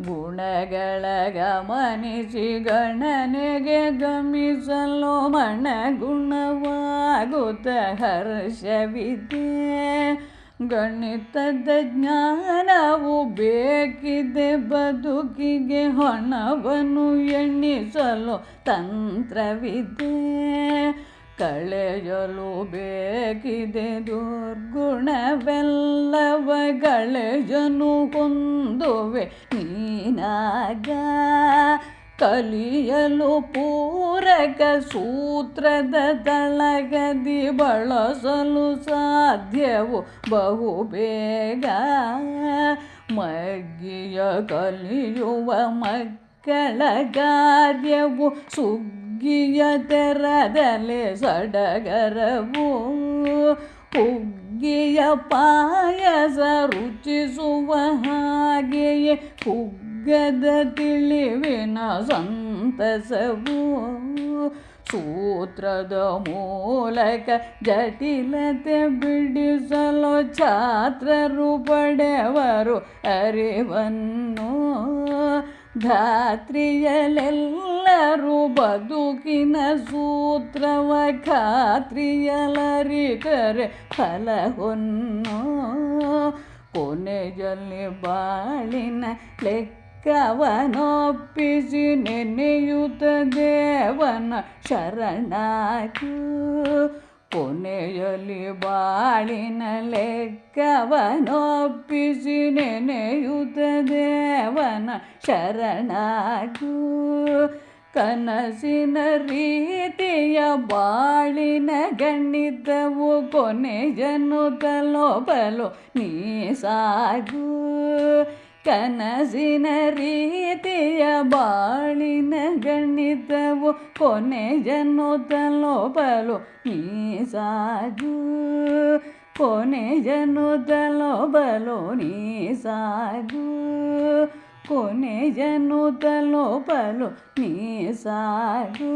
ಗುಣಗಳ ಗಮನಿಸಿ ಗಣನೆಗೆ ಗಮಿಸಲು ಮಣಗುಣವಾಗುತ್ತ ಹರ್ಷವಿದೆ. ಗಣಿತದ ಜ್ಞಾನವು ಬೇಕಿದೆ ಬದುಕಿಗೆ ಹಣವನ್ನು ಎಣ್ಣಿಸಲು ತಂತ್ರವಿದೆ. ಕಳೆಯಲು ಬೇಕಿದೆ ದುರ್ಗುಣವೆಲ್ಲವ ಗಳೆಯನು ಹೊಂದುವೆ. ನೀನಾಗ ಕಲಿಯಲು ಪೂರಕ ಸೂತ್ರದ ತಳಗದಿ ಬಳಸಲು ಸಾಧ್ಯವು. ಬಹು ಬೇಗ ಮಗ್ಗಿಯ ಕಲಿಯುವ ಮಕ್ಕಳ ಗಾದ್ಯವು ಸುಗ್ಗಿಯ ತೆರದಲೆ ಸಡಗರವು, ಹುಗ್ಗಿಯ ಪಾಯಸ ರುಚಿಸುವ ಹಾಗೆಯೇ ಹುಗ್ಗದ ತಿಳಿವಿನ ಸಂತಸವು. ಸೂತ್ರದ ಮೂಲಕ ಜಟಿಲತೆ ಬಿಡಿಸಲು ಛಾತ್ರರು ಪಡೆವರು ಅರಿವನ್ನು. ಧಾತ್ರಿಯಲೆಲ್ಲರೂ ಬದುಕಿನ ಸೂತ್ರವ ಖಾತ್ರಿಯಲರಿಕರೆ ಫಲವನ್ನು ಕೊನೆಯಲ್ಲಿ ಬಾಳಿನ ಲೆಕ್ಕವನೊಪ್ಪಿಸಿ ನೆನೆಯುತ್ತ ದೇವನ ಶರಣಾಕು ಕೊನೆಯಲ್ಲಿ ಬಾಳಿನ ಲೆಕ್ಕವನೊಪ್ಪಿಸಿ ನೆನೆಯುತ್ತ ದೇವನ ಶರಣಾಗು. ಕನಸಿನ ರೀತಿಯ ಬಾಳಿನ ಗಣಿತವು ಕೊನೆಯನ್ನು ತಲೋಬಲು ನೀ ಸಾಗು ಕನಸಿನ ರೀತಿಯ ಬಾಳಿನ ಗಣಿತವು ಕೊನೆಯನ್ನು ತಲುಪಲು ನೀ ಸಾಗು ಕೊನೆಯನ್ನು ತಲುಪಲು ನೀ ಸಾಗು ಕೊನೆಯನ್ನು ತಲುಪಲು ನೀ ಸಾಗು